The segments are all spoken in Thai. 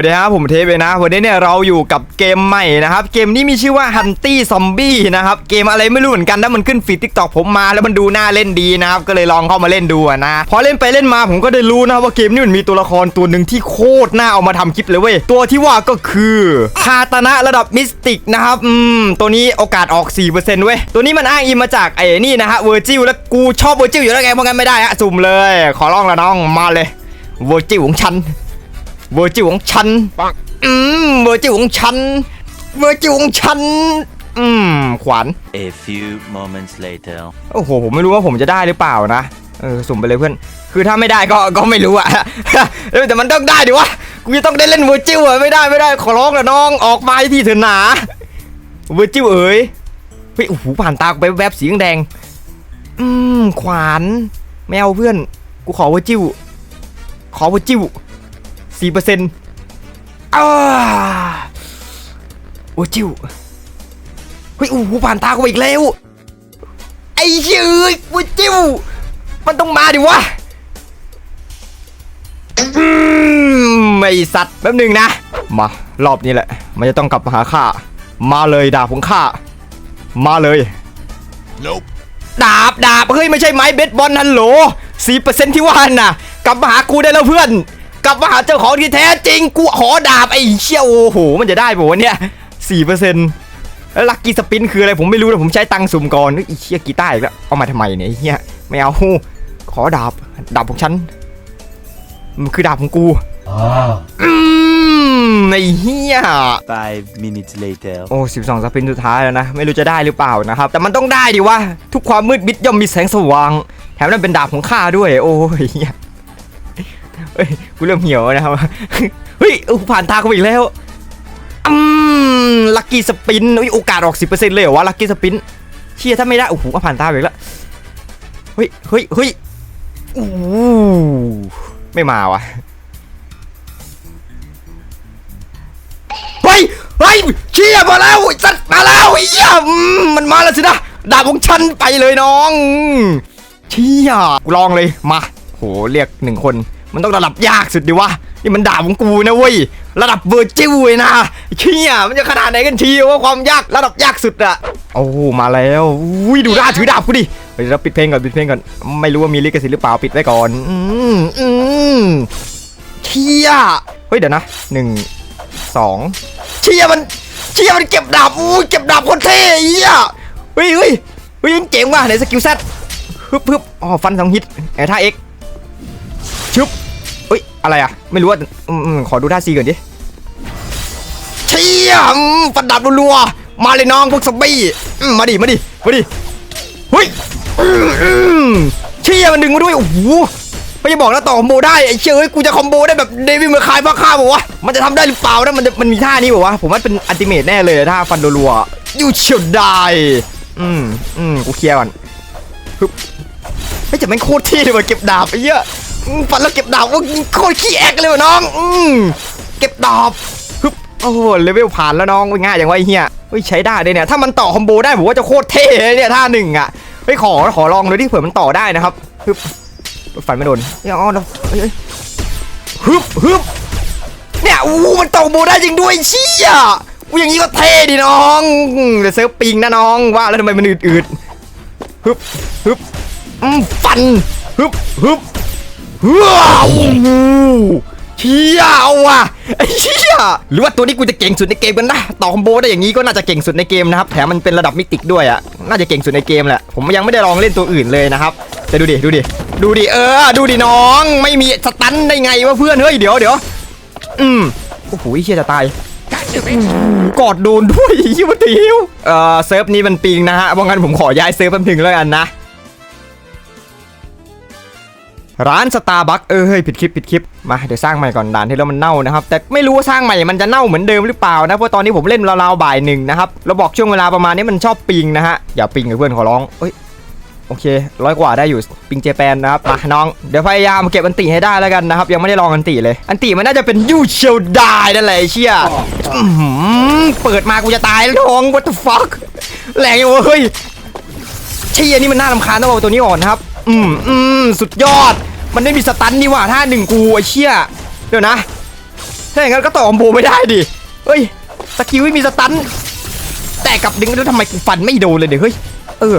เดี๋ยวครับผมเทปเลยนะวันนี้เนี่ยเราอยู่กับเกมใหม่นะครับ เกมนี้มีชื่อว่า Hunty Zombie นะครับ เกมอะไรไม่รู้เหมือนกันนะมันขึ้นฟีดทิกตอกผมมาแล้วมันดูน่าเล่นดีนะครับ ก็เลยลองเข้ามาเล่นดูนะ พอเล่นไปเล่นมาผมก็ได้รู้นะว่าเกมนี้มันมีตัวละครตัวหนึ่งที่โคตรน่าเอามาทำคลิปเลยเว้ย ตัวที่ว่าก็คือคาตานะระดับมิสติกนะครับ อืม ตัวนี้โอกาสออก 4%เว้ย ตัวนี้มันอ้างอิงมาจากไอ้นี่นะฮะเวอร์จิลแล้วกูชอบเวอร์จิลอยู่แล้วไงเพราะงั้นไม่ได้ฮะสุ่มเลย ขอร้องละน้องมาเลยเวอร์จิลของฉัน เวอร์จิวของฉันอืมเวอร์จิวของฉันเวอร์จิวของฉันอืมขวาน A few moments later. โอ้โห ผมไม่รู้ว่าผมจะได้หรือเปล่านะเออสุ่มไปเลยเพื่อน คือถ้าไม่ได้ก็ก็ไม่รู้อะเออแต่มันต้องได้ดิวะ กูจะต้องได้เล่นเวอร์จิวอะไม่ได้ไม่ได้ขอร้องละน้องออกมาให้ที่เถอะหนาเวอร์จิวเอ๋ยเฮ้ยโอ้โหผ่านตากูไปแวบๆสีแดงๆอืมขวานไม่เอาเพื่อน กูขอเวอร์จิวขอเวอร์จิว สี่เปอร์เซ็นต์อ้าเวอร์จิวเฮ้ยโอ้โหผ่านตากูไปอีกแล้วไอ้เชื่ยเวอร์จิวมันต้องมาดิวะอืมไม่สัตว์แป๊บหนึงนะ มารอบนี้แหละ มันจะต้องกลับมาหาข้ามาเลยดาบของข้ามาเลย Nope. ดาบดาบเฮ้ยไม่ใช่ไม้เบสบอลฮัลโหลสี่เปอร์เซ็นที่ว่าน่ะ กลับมาหากูได้แล้วเพื่อน กลับมาหาเจ้าของที่แท้จริงกูขอดาบไอ้เชี่ยโอ้โหมันจะได้ป่าวะเนี่ยสี่เปอร์เซ็นแล้วลักกี้สปินคืออะไรผมไม่รู้นะผมใช้ตังค์สุ่มก่อนเฮ้ยไอ้เชี่ยกีตาร์อีกแล้วเอามาทำไมเนี่ยไอ้เฮียไม่เอาขอดาบดาบของฉันมันคือดาบของกูอืมไอ้เฮีย Five minutes later. โอ้12สปินสุดท้ายแล้วนะ ไม่รู้จะได้หรือเปล่านะครับ แต่มันต้องได้ดิวะ ทุกความมืดมิดย่อมมีแสงสว่าง แถมนั่นเป็นดาบของข้าด้วย โอ้ย เฮ้ยกูเริ่มเหี่ยวแล้วนะครับเฮ้ยอูผ่านตากูอีกแล้วอืมลัคกี้สปินอุ้ยโอกาสออก 10%เลยเหรอวะลัคกี้สปินเชี่ยถ้าไม่ได้โอ้โหก็ผ่านตาไปอีกแล้วเฮ้ยเฮ้ยเฮ้ยอู้ไม่มาวะเฮ้ยเฮ้ยเชี่ยมาแล้วสัตว์มาแล้วเหี้ยมมันมาแล้วสินะดาบของฉันไปเลยน้องเชี่ยกูลองเลยมาโหเรียกหนึ่งคน มันต้องระดับยากสุดดิวะนี่มันดาบของกูนะเว้ยระดับเวอร์จิวเลยนะเชี่ยมันจะขนาดไหนกันทีว่าความยากระดับยากสุดอะโอ้มาแล้วอุ้ยดูหน้าถือดาบกูดิเฮ้ยเราปิดเพลงก่อนปิดเพลงก่อนไม่รู้ว่ามีลิขสิทธิ์หรือเปล่าปิดไว้ก่อนอืมอืมเชี่ยเฮ้ยเดี๋ยวนะหนึ่งสองเชียมันเชียมันเก็บดาบอู้เก็บดาบคนเท่เหี้ยเฮ้ยเฮ้ยเฮ้ยเจ๋งว่ะไหนสกิลแซดฮึบฮึบอ๋อฟันสองฮิตไอ้ท่าเอ็ก ชึบเฮ้ย อะไรอะ ไม่รู้ว่าขอดูท่าซีก่อนดิเชี่ยฟันดาบรัวๆ มาเลยน้องพวกซอมบี้มาดิ มาดิ มาดิ เฮ้ยเชี่ยมันดึงมาด้วย โอ้โหไม่จะบอกนะต่อคอมโบได้ไอ้เชื่อเอ้ยกูจะคอมโบได้แบบเดวิดเมอร์คายพ่อข้าบอกว่ามันจะทำได้หรือเปล่านะมันจะมันมีท่านี้บอกว่าผมว่าเป็นอัลติเมทแน่เลยท่าฟันรัวๆยูเชียวได้อืมอืมกูเคลียร์ก่อนฮึบเฮ้ยแต่แม่งโคตรเท่เลยว่ะเก็บดาบไอ้เหี้ยอืม ฟันแล้วเก็บดาบว่าโคตรขี้แอกเลยวะน้องอืมเก็บดาบฮึบโอ้โหเลเวลผ่านแล้วน้องง่ายอย่างไอ้เหี้ยเฮ้ยใช้ได้เลยเนี่ยถ้ามันต่อคอมโบได้ผมว่าจะโคตรเท่เลยเนี่ยท่าหนึ่งอะเฮ้ยขอขอลองเลยดิเผื่อมันต่อได้นะครับฮึบฟันไม่โดนอย่าอ้อนนะเอ้ยฮึบฮึบเนี่ยอู้มันตกโบได้จริงด้วยเชี่ยอู้อย่างนี้ก็เท่ดิน้องเดี๋ยวเซิร์ฟปิงนะน้องว่าแล้วทำไมมันอืดๆฮึบฮึบอืมฟันฮึบฮึบ ว้าเชี่ยเอาว่ะไอ้เชี่ยหรือว่าตัวนี้กูจะเก่งสุดในเกมกันนะต่อคอมโบได้อย่างนี้ก็น่าจะเก่งสุดในเกมนะครับแถมมันเป็นระดับมิติกด้วยอะน่าจะเก่งสุดในเกมแหละผมยังไม่ได้ลองเล่นตัวอื่นเลยนะครับแต่ดูดิดูดิดูดิเออ ดูดิน้อง ไม่มีสตันได้ไงวะเพื่อนเฮ้ยเดี๋ยวเดี๋ยวอืมโอ้โหเชี่ยจะตายกอดโดนด้วยยี่มันติวเอ่อเซิร์ฟนี้มันปิงนะฮะเพราะงั้นผมขอย้ายเซิร์ฟแป๊บนึงแล้วกันนะ ร้านสตาร์บัคเออเฮ้ยผิดคลิปผิดคลิปมาเดี๋ยวสร้างใหม่ก่อนด่านที่แล้วมันเน่านะครับแต่ไม่รู้ว่าสร้างใหม่มันจะเน่าเหมือนเดิมหรือเปล่านะเพราะตอนนี้ผมเล่นราวๆบ่ายหนึ่งนะครับเราบอกช่วงเวลาประมาณนี้มันชอบปิงนะฮะอย่าปิงกับเพื่อนขอร้องเอ้ยโอเคร้อยกว่าได้อยู่ปิงเจแปนนะครับมาน้องเดี๋ยวพยายามเก็บอันติให้ได้แล้วกันนะครับยังไม่ได้ลองอันติเลย อันติมันน่าจะเป็นยูเชลดายนั่นแหละเชี่ยอื้อหือเปิดมากูจะตายแล้วน้อง what the fuck แรงอยู่เว้ยเชี่ยนี่มันน่ารำคาญต้องเอาตัวนี้อ่อนนะครับ อืมอืมสุดยอด มันไม่มีสตันนี่ว่าท่าหนึ่งกูไอ้เชี่ยเดี๋ยวนะ ถ้าอย่างนั้นก็ต่อคอมโบไม่ได้ดิเฮ้ยสกิลไม่มีสตัน แต่กับดึงแล้วทำไมกูฟันไม่โดนเลยเดี๋ยวเฮ้ยเออ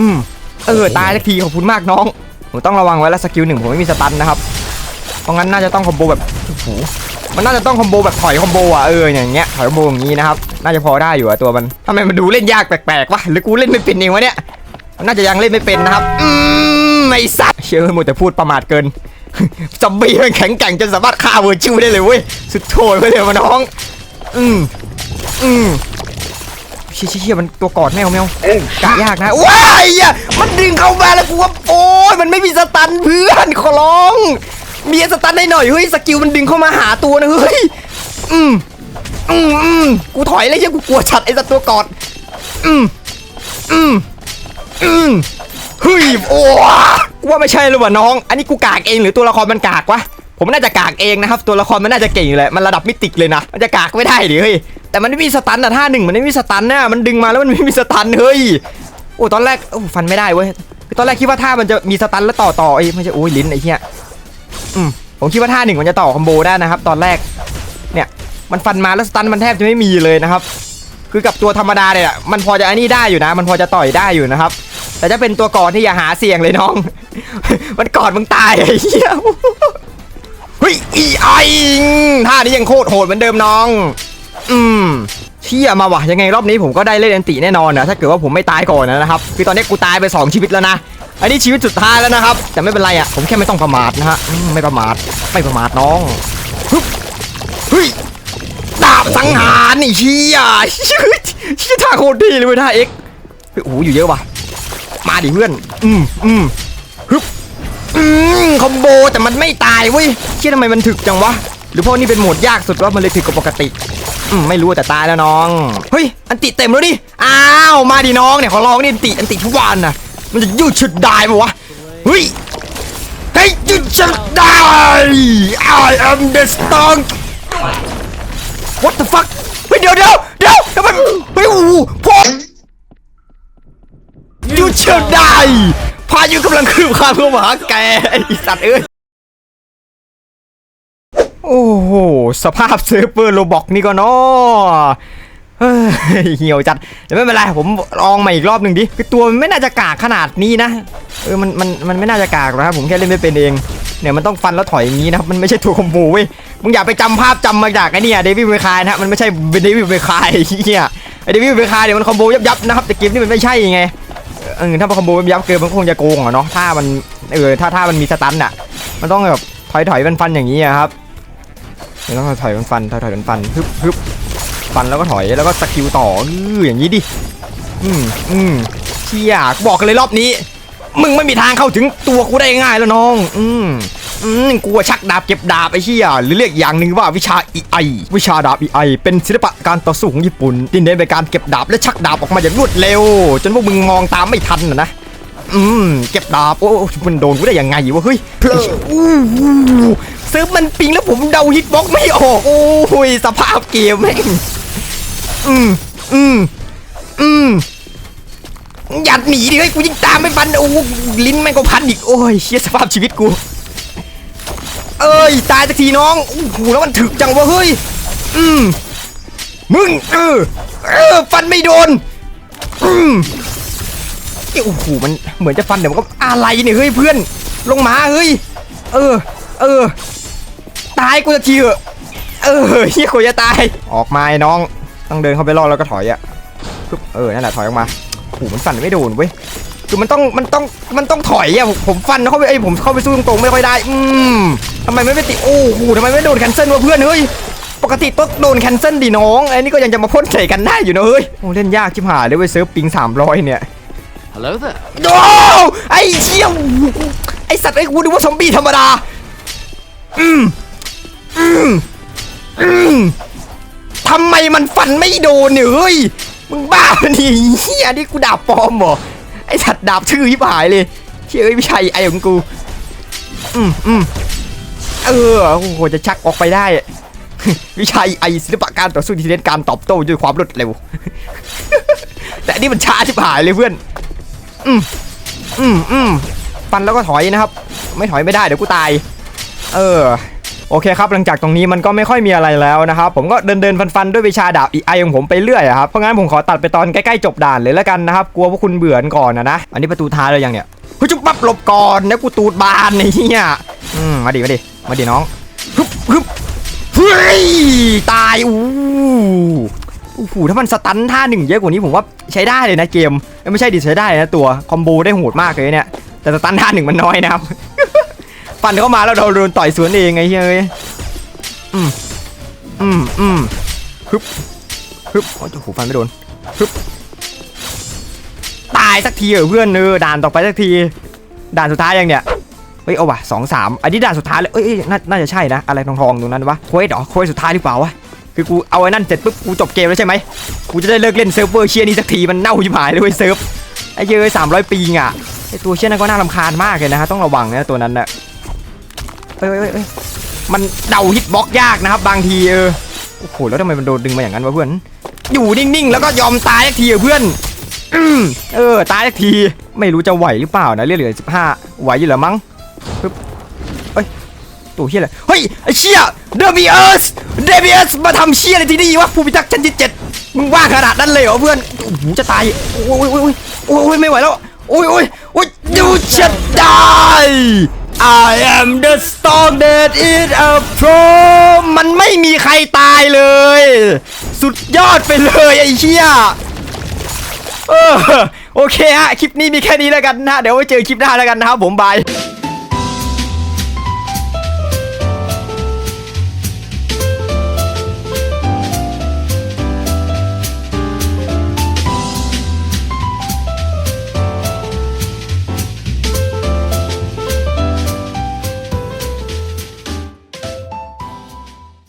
อืมเออตายสักทีขอบคุณมากน้องผมต้องระวังไว้แล้วสกิลหนึ่งผมไม่มีสตันนะครับเพราะงั้นน่าจะต้องคอมโบแบบโอ้โหมันน่าจะต้องคอมโบแบบถอยคอมโบอะเอออย่างเงี้ยถอยคอมโบอย่างงี้นะครับน่าจะพอได้อยู่อะตัวมันทำไมมันดูเล่นยากแปลกๆวะหรือกูเล่นไม่เป็นเองวะเนี่ยนน่าจะยังเล่นไม่เป็นนะครับอืม ไม่สัตว์เชื่อหมดแต่พูดประมาทเกินจอมบี้มันแข็งแกร่งจนสามารถฆ่าเวอร์ชิวได้เลยเว้ย สุดโทษไปเลยมาน้อง อืมอืมเชี่ยเชี่ยเชี่ยมันตัวกอดแมวแมวกะยากนะว้ายอะมันดึงเข้ามาแล้วกูว่าโอ้ยมันไม่มีสตันเพื่อนขอร้อง มีสตันได้หน่อยเฮ้ยสกิลมันดึงเข้ามาหาตัวนะเฮ้ยอืมอืมอืมกูถอยเลยเชี่ยกูกลัวชัดไอ้สัตว์ตัวกอดอืมอืมอืม เฮ้ยโอ้กูว่าไม่ใช่เลยว่ะน้อง อันนี้กูกากเองหรือตัวละครมันกากวะผมน่าจะกากเองนะครับ ตัวละครมันน่าจะเก่งอยู่แหละมันระดับมิติเลยนะมันจะกากไม่ได้ดิเฮ้ยแต่มันไม่มีสตันอะท่าหนึ่งมันไม่มีสตันนะมันดึงมาแล้วมันไม่มีสตันเฮ้ยโอ้ตอนแรกโอ้ฟันไม่ได้เว้ยคือตอนแรกคิดว่าท่ามันจะมีสตันแล้วต่อต่อไอ้ไม่ใช่โอ้ยลิ้นไอ้เหี้ยอืมผมคิดว่าท่าหนึ่งมันจะต่อคอมโบได้นะครับ ตอนแรกเนี่ยมันฟันมาแล้วสตันมันแทบจะไม่มีเลยนะครับ คือกับตัวธรรมดาเนี่ยมันพอจะอันนี้ได้อยู่นะ มันพอจะต่อยได้อยู่นะครับ แต่ถ้าเป็นตัวก่อนที่อย่าหาเสี่ยงเลยน้อง มันกอดมึงตายไอ้เหี้ยเฮ้ยอีไอท่านี้ยังโคตรโหดเหมือนเดิมน้อง อืมเชี่ยมาว่ะยังไงรอบนี้ผมก็ได้เล่นอันติแน่นอนนะถ้าเกิดว่าผมไม่ตายก่อนนะครับคือตอนนี้กูตายไปสองชีวิตแล้วนะอันนี้ชีวิตสุดท้ายแล้วนะครับ แต่ไม่เป็นไรอะผมแค่ไม่ต้องประมาทนะฮะไม่ประมาทไม่ประมาทน้องฮึบเฮ้ยดาบสังหารนี่เชี่ยเชี่ยท่าโคตรดีเลยท่าเอ็กโอ้โหอยู่เยอะว่ะ มาดิเพื่อน อืมอืมฮึบอืมคอมโบแต่มันไม่ตายเว้ยเชี่ยทำไมมันถึกจังวะ หรือเพราะนี่เป็นโหมดยากสุดว่ามันเลยถึกกว่าปกติ อืมไม่รู้แต่ตายแล้วน้อง เฮ้ย อันติเต็มแล้วดิ อ้าว มาดิน้องเนี่ยขอลองนี่อันติอันติทุกวันนะมันจะยืดชุดได้ปะวะ เฮ้ย เฮ้ยยืดชุดได้ I am the strong What the fuck เฮ้ยเดี๋ยวเดี๋ยวเดี๋ยวเดี๋ยวมันเฮ้ยโอ้โหพ่อ เชื่อได้พายุกำลังคืบคลานเข้ามาหาแกไอสัตว์เอ้ยโอ้โหสภาพเซิร์ฟเวอร์โรบอกนี่ก็เนาะเฮ้ยเหี่ยวจัดแต่ไม่เป็นไรผมลองใหมาอีกรอบหนึ่งดิคือตัวมันไม่น่าจะกากขนาดนี้นะเออมันมันมันไม่น่าจะกากนะครับผมแค่เล่นไม่เป็นเองเนี่ยมันต้องฟันแล้วถอยอย่างนี้นะครับมันไม่ใช่ตัวคอมโบเว้ยมึงอย่าไปจำภาพจำมาจากไอ้นี่เดวิดเบคายนะมันไม่ใช่เดวิดเบคายเหี้ยไอเดวิดเบคายเดี๋ยวมันคอมโบยับยับนะครับแต่เกมนี้มันไม่ใช่ไง เออถ้าคอมโบยับยับเกินมันคงจะโกงอะเนาะถ้ามันเออถ้าถ้ามันมีสตันอะมันต้องแบบถอยถอยฟันฟันอย่างนี้อะครับมันต้องถอยฟันฟันถอยถอยฟันฟันฮึบฮึบฟันแล้วก็ถอยแล้วก็สกิลต่ออย่างนี้ดิอืมอืมเชี่ยบอกกันเลยรอบนี้ มึงไม่มีทางเข้าถึงตัวกูได้ง่ายแล้วน้อง อืม อืมกูว่าชักดาบเก็บดาบไอ้เชี่ยหรือเรียกอย่างหนึ่งว่าวิชาอีไอวิชาดาบอีไอเป็นศิลปะการต่อสู้ของญี่ปุ่นที่เน้นไปการเก็บดาบและชักดาบออกมาอย่างรวดเร็ว จนพวกมึงมองตามไม่ทันนะนะอืมเก็บดาบโอ้มันโดนกูได้ยังไงวะเฮ้ยเพลออู้หูเซิร์ฟมันปิงแล้วผมเดาฮิตบ็อกไม่ออกโอ้ยสภาพเกมแม่งอืมอืมอืมอย่าหนีดิเฮ้ยกูยิงตามไม่ฟันโอ้ลิ้นแม่งก็พันอีกโอ้ยเชี่ยสภาพชีวิตกู เอ้ยตายสักทีน้องโอ้โหแล้วมันถึกจังวะเฮ้ยอืมมึงเออเออฟันไม่โดนอืมเอ้ยโอ้โหมันเหมือนจะฟันเดี๋ยวมันก็อะไรเนี่ยเฮ้ยเพื่อน ลงมาเฮ้ยเออ เออ ตายกูจะทีเอะเออเฮียกูจะตาย ออกมาไอ้น้องต้องเดินเข้าไปรอดแล้วก็ถอยอะปึ๊บเออนั่นแหละถอยออกมาโอ้โหมันฟันไม่โดนเว้ย คือมันต้องมันต้องมันต้องถอยอะผมผมฟันเข้าไปไอ้ยผมเข้าไปสู้ตรงๆไม่ค่อยได้อืมทำไมไม่ไปติดโอ้โหทำไมไม่โดนแคนเซิลวะเพื่อนเฮ้ยปกติต้องโดนแคนเซิลดิน้องไอ้นี่ก็ยังจะมาพ่นใส่กันได้อยู่นะเฮ้ยโอ้เล่นยากชิบหายเลยเว้ยเซิร์ฟปิง300เนี่ย Hello there. โอ้ไอ้เชี่ยไอ้สัตว์ไอ้กูนึกว่าซอมบี้ธรรมดาอืมอืมอืมทำไมมันฟันไม่โดนเนี่ยเฮ้ยมึงบ้าปะเนี่ยเฮียนี่กูดาบปลอมเหรอไอสัตว์ดาบชื่อที่หายเลยเชี่อ้ยไม่ใช่ไอของกู อืมอืมเออโอ้โหจะชักออกไปได้ วิชัยไอศิลปะการต่อสู้ที่เน้นการตอบโต้ด้วยความรวดเร็ว แต่นนี่มันช้าชิบหายเลยเพื่อน อืมอืมอืมฟันแล้วก็ถอยนะครับ ไม่ถอยไม่ได้เดี๋ยวกูตาย เออ โอเคครับหลังจากตรงนี้มันก็ไม่ค่อยมีอะไรแล้วนะครับผมก็เดินเดินๆฟันๆด้วยวิชาดาบอีไอของผมไปเรื่อยครับเพราะงั้นผมขอตัดไปตอนใกล้ๆจบด่านเลยแล้วกันนะครับกลัวพวกคุณเบื่อกันก่อนนะนะอันนี้ประตูท้ายเลยยังเนี่ยเฮ้ยจุ๊บปั๊บหลบก่อนนี่ยกูตูดบานไอ้เหี้ยอืมมาดิมาดิมาดิน้องฮึบฮึบเฮ้ยตายอู้โอ้โหถ้ามันสตันท่าหนึ่งเยอะกว่านี้ผมว่าใช้ได้เลยนะเกมไม่ใช่ดิใช้ได้นะตัวคอมโบได้โหดมากเลยเนี่ยแต่สตันท่าหนึ่งมันน้อยนะครับ ฟันเข้ามาแล้วเราโดนต่อยสวนเองไงเฮ้ยอืมอืมอืมฮึบฮึบโอ้โหฟันไม่โดนฮึบตายสักทีเหรอเพื่อนเออด่านต่อไปสักที ด่านสุดท้ายยังเนี่ยเฮ้ยเอาว่ะสองสามอันนี้ด่านสุดท้ายเลยเอ้ยน่าน่าจะใช่นะ อะไรทองทองตรงนั้นวะโค้ดเหรอโค้ดสุดท้ายหรือเปล่าวะคือกูเอาไอ้นั่นเสร็จปุ๊บกูจบเกมแล้วใช่ไหมกูจะได้เลิกเล่นเซิร์ฟเวอร์เชียนี้สักทีมันเน่าชิบหายเลยเว้ยเซิร์ฟไอ้เย้ยสามร้อยปีอะไอ้ตัวเชี่ยนั้นก็น่ารำคาญมากเลยนะฮะต้องระวังนะตัวนั้นนะ เอ้ยเอ้ยเอ้ยมันเดาฮิตบล็อกยากนะครับบางทีเออโอ้โหแล้วทำไมมันโดนดึงมาอย่างนั้นวะเพื่อน อยู่นิ่งๆ แล้วก็ยอมตายสักทีเพื่อนเออตายสักทีไม่รู้จะไหวหรือเปล่านะเลือดเหลือสิบห้าไหวอยู่หรอมั้งปึ๊บเฮ้ยตัวเฮียอะไรเฮ้ยไอเชี่ยเดบิอัสเดบิอัสมาทำเชี่ยอะไรที่นี่วะผู้พิทักษ์ชั้นที่เจ็ดมึงว่าขนาดนั้นเลยเหรอเพื่อนโอ้โหจะตายโอ้ยโอ้ยโอ้ยโอ้ยโอ้ยไม่ไหวแล้วโอ้ยโอ้ยโอ้ยยูจะตาย I am the storm that is a pro มันไม่มีใครตายเลย สุดยอดไปเลยไอ้เชี่ยเออโอเคฮะ คลิปนี้มีแค่นี้แล้วกันนะ เดี๋ยวไว้เจอคลิปหน้าแล้วกันนะครับผมบาย